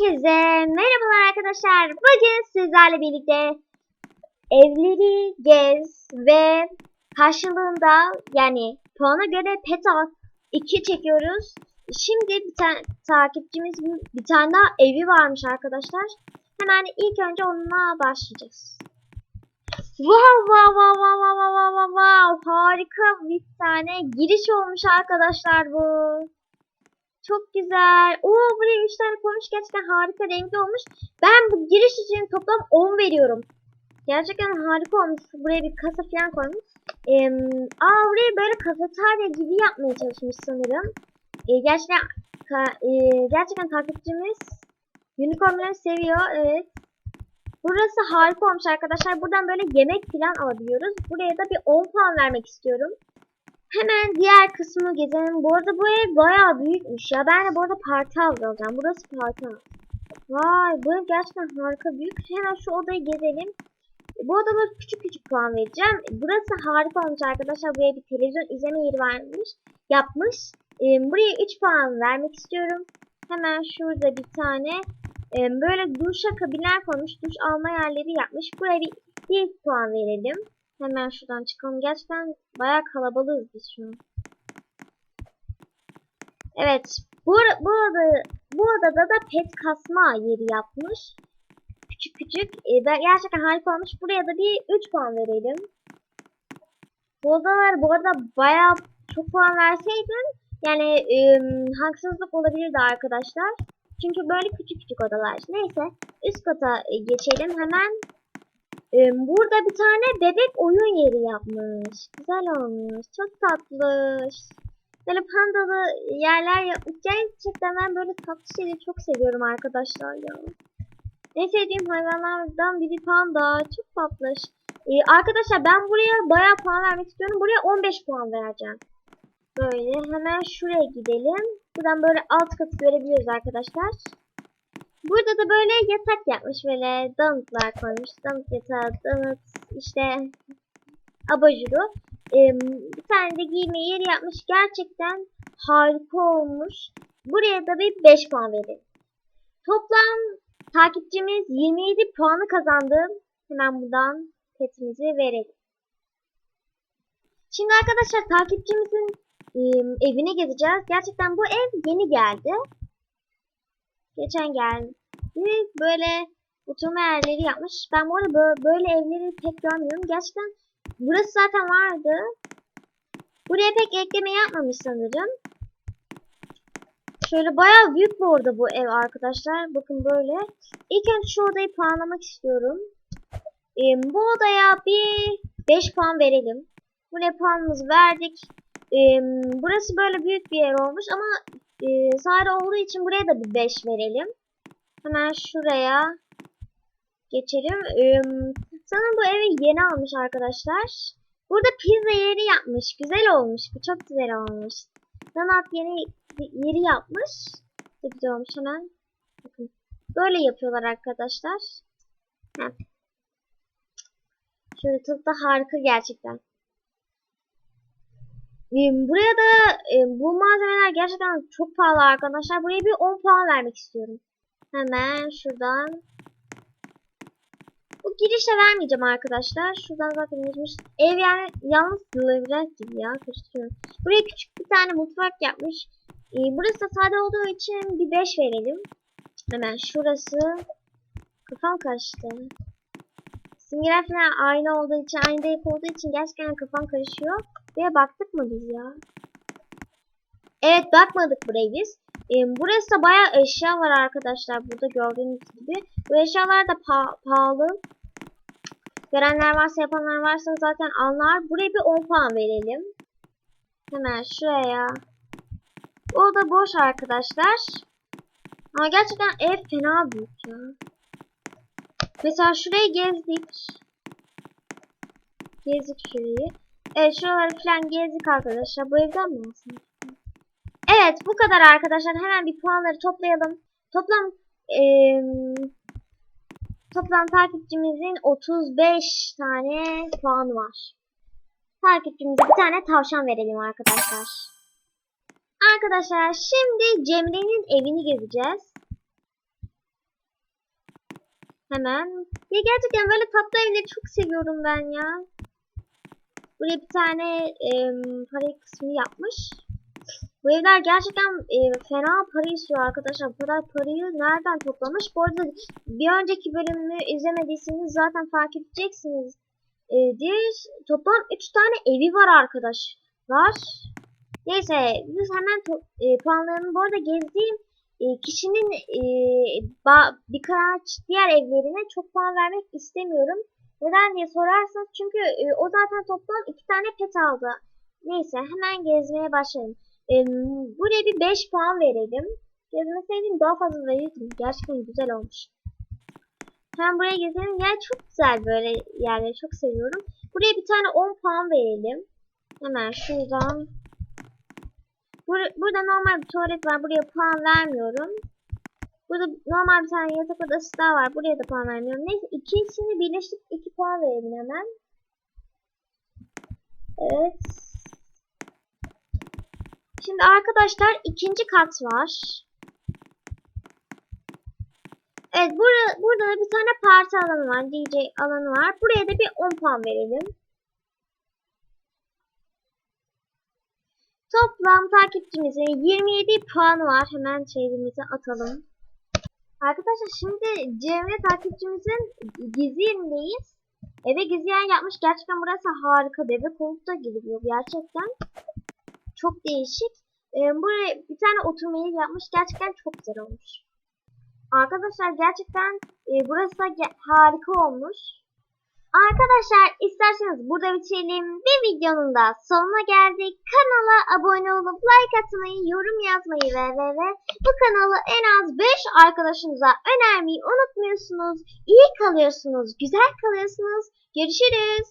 Herkese merhabalar arkadaşlar. Bugün sizlerle birlikte evleri gez ve karşılığında yani puana göre pet al 2 çekiyoruz. Şimdi bir tane takipçimizin bir tane daha evi varmış arkadaşlar. Hemen ilk önce onunla başlayacağız. Wow wow wow wow wow wow wow wow harika bir tane giriş olmuş arkadaşlar bu. Çok güzel. Oo buraya 3 tane koymuş. Gerçekten harika renkli olmuş. Ben bu giriş için toplam 10 veriyorum. Gerçekten harika olmuş. Buraya bir kasa falan koymuş. Ee, aa buraya böyle kafeterya gibi yapmaya çalışmış sanırım. Ee, gerçekten ka- e, gerçekten takipçimiz unicornları seviyor. Evet. Burası harika olmuş arkadaşlar. Buradan böyle yemek falan alabiliyoruz. Buraya da bir 10 puan vermek istiyorum. Hemen diğer kısmı gezelim. Bu arada bu ev bayağı büyükmüş ya. Ben de bu arada parti havuzu alacağım. Burası parti. Vay bu ev gerçekten harika büyük. Hemen şu odayı gezelim. Bu odada küçük küçük puan vereceğim. Burası harika olmuş arkadaşlar. Buraya bir televizyon izleme yeri varmış. Yapmış. Buraya 3 puan vermek istiyorum. Hemen şurada bir tane böyle duşa kabinler koymuş. Duş alma yerleri yapmış. Buraya bir, bir puan verelim. Hemen şuradan çıkalım. Gerçekten bayağı kalabalığız biz şu an. Evet. Bu, bu, oda, bu odada da pet kasma yeri yapmış. Küçük küçük. E, gerçekten harika olmuş. Buraya da bir 3 puan verelim. Bu odalar bu arada bayağı çok puan verseydim yani e, haksızlık olabilirdi arkadaşlar. Çünkü böyle küçük küçük odalar. Neyse üst kata e, geçelim hemen. Burada bir tane bebek oyun yeri yapmış. Güzel olmuş. Çok tatlı. Böyle pandalı yerler yapmış. Gerçekten ben böyle tatlı şeyleri çok seviyorum arkadaşlar ya. En sevdiğim hayvanlardan biri panda. Çok tatlı. Ee, arkadaşlar ben buraya bayağı puan vermek istiyorum. Buraya 15 puan vereceğim. Böyle hemen şuraya gidelim. Buradan böyle alt katı görebiliyoruz arkadaşlar. Burada da böyle yatak yapmış böyle donutlar koymuş. Donut yatağı, donut işte abajuru. Ee, bir tane de giyme yeri yapmış. Gerçekten harika olmuş. Buraya da bir 5 puan verin. Toplam takipçimiz 27 puanı kazandı. Hemen buradan petimizi verelim. Şimdi arkadaşlar takipçimizin e, evini gezeceğiz. Gerçekten bu ev yeni geldi. Geçen geldi. Böyle oturma yerleri yapmış. Ben bu arada böyle, böyle evleri pek görmüyorum. Gerçekten burası zaten vardı. Buraya pek ekleme yapmamış sanırım. Şöyle bayağı büyük bu arada bu ev arkadaşlar. Bakın böyle. İlk önce şu odayı puanlamak istiyorum. Ee, bu odaya bir 5 puan verelim. Buraya puanımızı verdik. Ee, burası böyle büyük bir yer olmuş ama e, sahil olduğu için buraya da bir 5 verelim. Hemen şuraya geçelim. Ee, sanırım bu evi yeni almış arkadaşlar. Burada pizza yeri yapmış. Güzel olmuş. Bu çok güzel olmuş. Donat yeni yeri yapmış. Çok güzel olmuş hemen. Bakın. Böyle yapıyorlar arkadaşlar. Şöyle tadı harika gerçekten. Buraya da e, bu malzemeler gerçekten çok pahalı arkadaşlar. Buraya bir 10 puan vermek istiyorum. Hemen şuradan. Bu girişe vermeyeceğim arkadaşlar. Şuradan zaten yazmış. Ev yani yalnız labirent gibi ya. Karıştırıyorum. Buraya küçük bir tane mutfak yapmış. Ee, burası da sade olduğu için bir 5 verelim. Hemen şurası. Kafam karıştı. Simgeler falan aynı olduğu için, aynı renk olduğu için gerçekten kafam karışıyor. Buraya baktık mı biz ya? Evet bakmadık buraya biz. Ee, burası da bayağı eşya var arkadaşlar. Burada gördüğünüz gibi. Bu eşyalar da pa- pahalı. Görenler varsa yapanlar varsa zaten anlar. Buraya bir 10 puan verelim. Hemen şuraya. O da boş arkadaşlar. Ama gerçekten ev fena büyük ya. Mesela şurayı gezdik. Gezdik şurayı. Evet şuraları falan gezdik arkadaşlar. Bu evden mi olsun? Evet bu kadar arkadaşlar. Hemen bir puanları toplayalım. Toplam eee, toplam takipçimizin 35 tane puanı var. Takipçimize bir tane tavşan verelim arkadaşlar. Arkadaşlar şimdi Cemre'nin evini gezeceğiz. Hemen. Ya gerçekten böyle tatlı evleri çok seviyorum ben ya. Buraya bir tane e, para kısmı yapmış. Bu evler gerçekten e, fena para istiyor arkadaşlar. Bu kadar parayı nereden toplamış? Bu arada bir önceki bölümü izlemediyseniz zaten fark edeceksiniz. E, diye toplam 3 tane evi var arkadaşlar. Neyse biz hemen e, puanlarını bu arada gezdiğim e, kişinin e, birkaç diğer evlerine çok puan vermek istemiyorum. Neden diye sorarsanız çünkü e, o zaten toplam 2 tane pet aldı. Neyse hemen gezmeye başlayalım. E, buraya bir 5 puan verelim. Gezmeseydim daha fazla verirdim. Gerçekten güzel olmuş. Hemen buraya gezelim. Yer çok güzel böyle yerleri çok seviyorum. Buraya bir tane 10 puan verelim. Hemen şuradan. Bur- burada normal bir tuvalet var. Buraya puan vermiyorum. Burada normal bir tane yatak odası daha var. Buraya da puan vermiyorum. Neyse ikisini birleştirip 2 puan verelim hemen. Evet. Şimdi arkadaşlar ikinci kat var. Evet burada, burada da bir tane parti alanı var. DJ alanı var. Buraya da bir 10 puan verelim. Toplam takipçimizin 27 puanı var. Hemen şeyimize atalım. Arkadaşlar şimdi Cemre takipçimizin gizli yerindeyiz. Eve gizli yer yapmış. Gerçekten burası harika. Bebek koltukta gidiyor gerçekten. Çok değişik. Ee, buraya bir tane oturma yeri yapmış. Gerçekten çok güzel olmuş. Arkadaşlar gerçekten e, burası da harika olmuş. Arkadaşlar isterseniz burada bitirelim. Bir videonun da sonuna geldik. Kanala abone olup like atmayı, yorum yazmayı ve ve ve bu kanalı en az 5 arkadaşınıza önermeyi unutmuyorsunuz. İyi kalıyorsunuz, güzel kalıyorsunuz. Görüşürüz.